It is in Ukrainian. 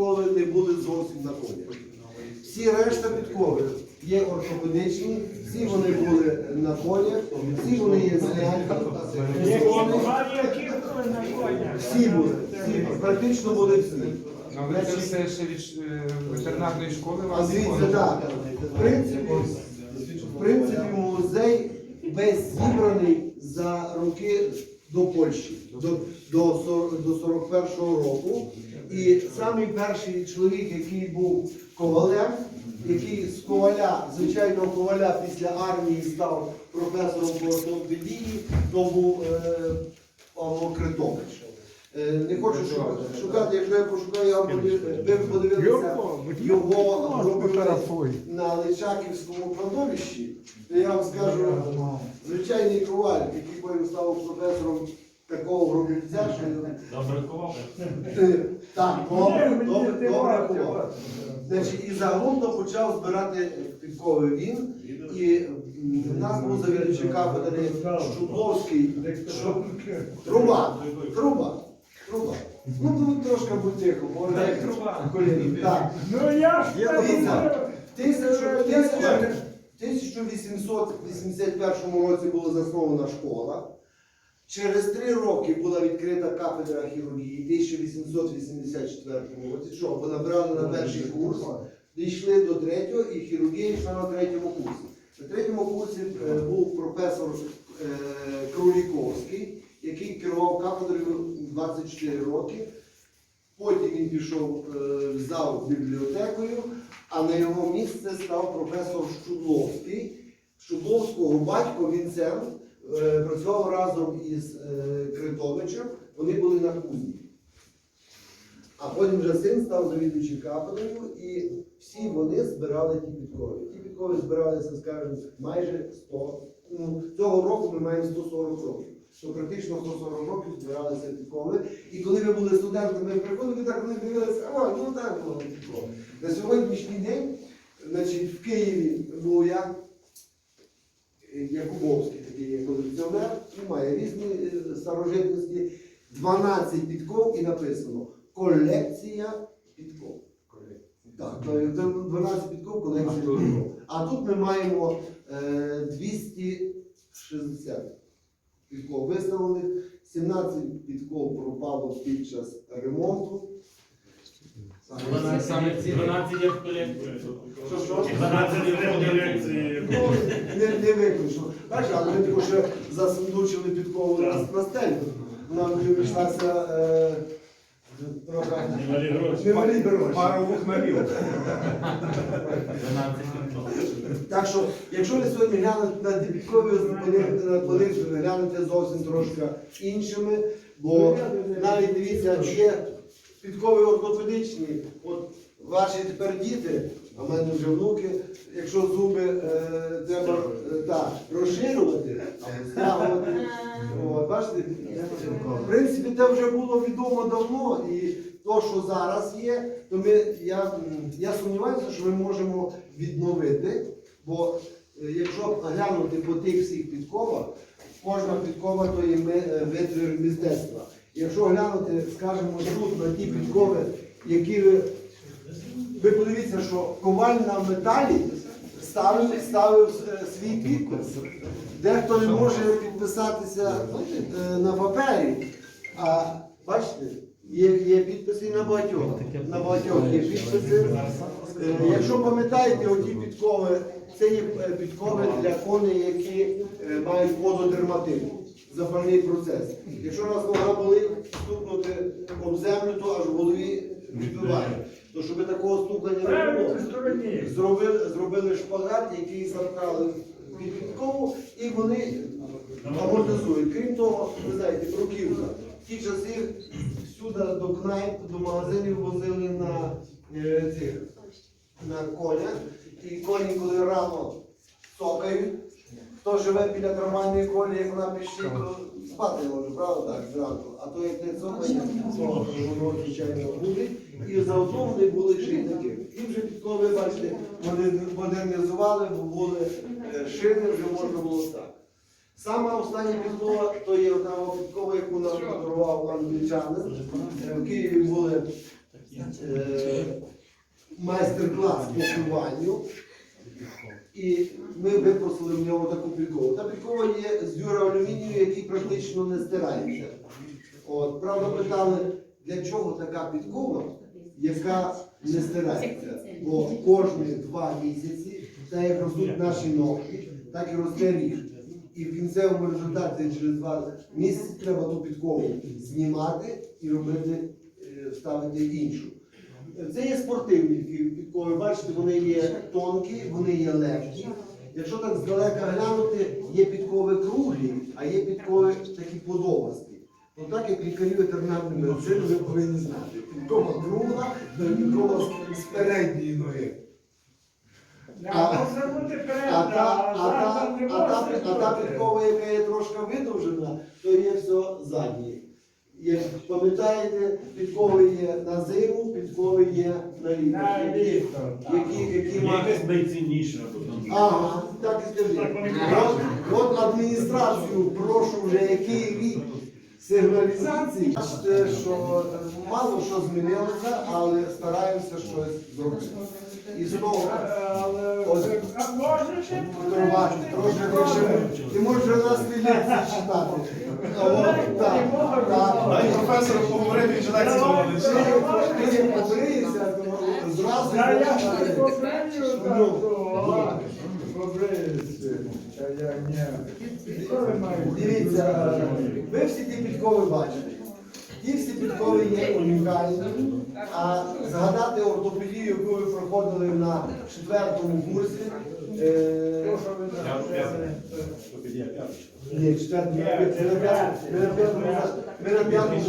підкови не були зовсім на коні. Всі решта підкови є ортопедичні, всі вони були на конях, всі вони є зняті. Всі були, всі, практично були всі. Ну, але це все ще від е, ветеринарної школи А дивіться, так, в принципі, в принципі, музей весь зібраний за роки до Польщі, до, до, до 41-го року. І самий перший чоловік, який був ковалем, який з коваля, звичайного коваля після армії став професором по ортопедії, то був е, Павло Критович. Е, Не хочу шу- шукати, якщо я пошукаю, я вам подив- його робили на Личаківському кладовищі, то я вам скажу, звичайний коваль, який потім став професором такого гробівця, що Добре ковав. Е, так, добре, добре, добре коваль. Значить, і загалом то почав збирати підкови він. І в нас був завідувачий кафедри Щудловський, що труба, труба, труба. Ну тут трошки будь тихо, бо як труба. Так. Ну я ж в 1881 році була заснована школа. Через три роки була відкрита кафедра хірургії в 1884 році. Що, бо набрали на перший курс, дійшли до третього і хірургія йшла на третьому курсі. На третьому курсі е, був професор е, Круліковський, який керував кафедрою 24 роки. Потім він пішов е, в зал бібліотекою, а на його місце став професор Щудловський. Щудловського батько Вінцент працював разом із е, Критовичем, вони були на кузні. А потім вже син став завідуючим кафедрою, і всі вони збирали ті підкови. Ті підкови збиралися, скажімо, майже 100. Ну, цього року ми маємо 140 років. То практично 140 років збиралися підкови. І коли ви були студентами, приходили, так вони дивилися, о, ну так було підкови. На сьогоднішній день, значить, в Києві був я, е, Якубовський є колекціонер, і має різні е, старожитності. 12 підков і написано колекція підков. Так, 12 підков, колекція підков. А тут ми маємо е, 260 підков виставлених, 17 підков пропало під час ремонту. Саме ці 12 є в колекції. Що, що? 12 є в колекції. Ну, не, не виключно. Бачите, але ми тако ще засундучили підкову на, на стелю. Вона вже вийшлася е. Немалі гроші. Пару вухмарів. 12. Так що, якщо ви сьогодні глянете на дебіткові на них глянете зовсім трошки іншими, бо навіть дивіться, є підкові ортопедичні, от ваші тепер діти, а в мене вже внуки, якщо зуби е, треба е, розширювати або стягувати, от, бачите, в принципі, це вже було відомо давно, і то, що зараз є, то ми, я, я сумніваюся, що ми можемо відновити, бо е, якщо глянути по тих всіх підковах, кожна підкова то є ми- витвір мистецтва. Якщо глянути, скажімо, тут на ті підкови, які ви, ви подивіться, що коваль на металі ставив, ставив е, свій підпис. Дехто не може підписатися е, на папері, а бачите, є, є підписи на багатьох. На багатьох є підписи. Е, Якщо пам'ятаєте, оті підкови, це є підкови для коней, які мають вододерматит, запальний процес. Якщо у нас нога болить, стукнути об землю, то аж в голові відбиває. То щоб такого стукання не було, правильно стороні. зробили, зробили шпагат, який заткали під підкову, і вони амортизують. Крім того, ви знаєте, бруківка. В ті часи всюди до кнайп, до магазинів возили на е, цих на конях. І коні, коли рано цокають, хто живе біля трамвайної колії, як вона пішли, то спати може, правда, так, зранку. А то як не цокає, то воно звичайно буде. І заодно вони були ще такі. І вже підкови, бачите, вони модернізували, бо були е, шини, вже можна було так. Саме остання підкова, то є одна підкова, яку нам подарував англічанин. Е, В Києві були е, майстер-клас по плюванню. І ми випросили в нього таку підкову. Та підкова є з дюроалюмінію, який практично не стирається. От, правда, питали, для чого така підкова, яка не стирається. Бо кожні два місяці, так як ростуть наші ногті, так і росте ріг. І в кінцевому результаті через два місяці треба ту підкову знімати і робити, е, ставити іншу. Це є спортивні підкови, бачите, вони є тонкі, вони є легкі. Якщо так здалека глянути, є підкови круглі, а є підкови такі подовасті. Ну так як лікарі ветеринарної медицини ви повинні знати. Підкова кругла, підкова з- передньої ноги. А та підкова, яка є трошки видовжена, то є все заднє. Як пам'ятаєте, підкови є на зиму, підкови є на літо. Які, які, які Є мають. якась найцінніша. Ага, так і скажи. От, от адміністрацію прошу вже який рік сигналізації. Бачите, що е, мало що змінилося, але стараємося щось зробити. І знову Ось. а Трошки, трошки. Ти можеш вже нас лекції читати. Так, так. Дай професор поговорив, він же то зразу. Так, Ну, маєте? Дивіться, ви всі ті підкови бачите. Ті всі підкови є унікальні. А згадати ортопедію, яку ви проходили на четвертому курсі. е. Ні, четвертому. Ми на п'ятому. Ми на п'ятому.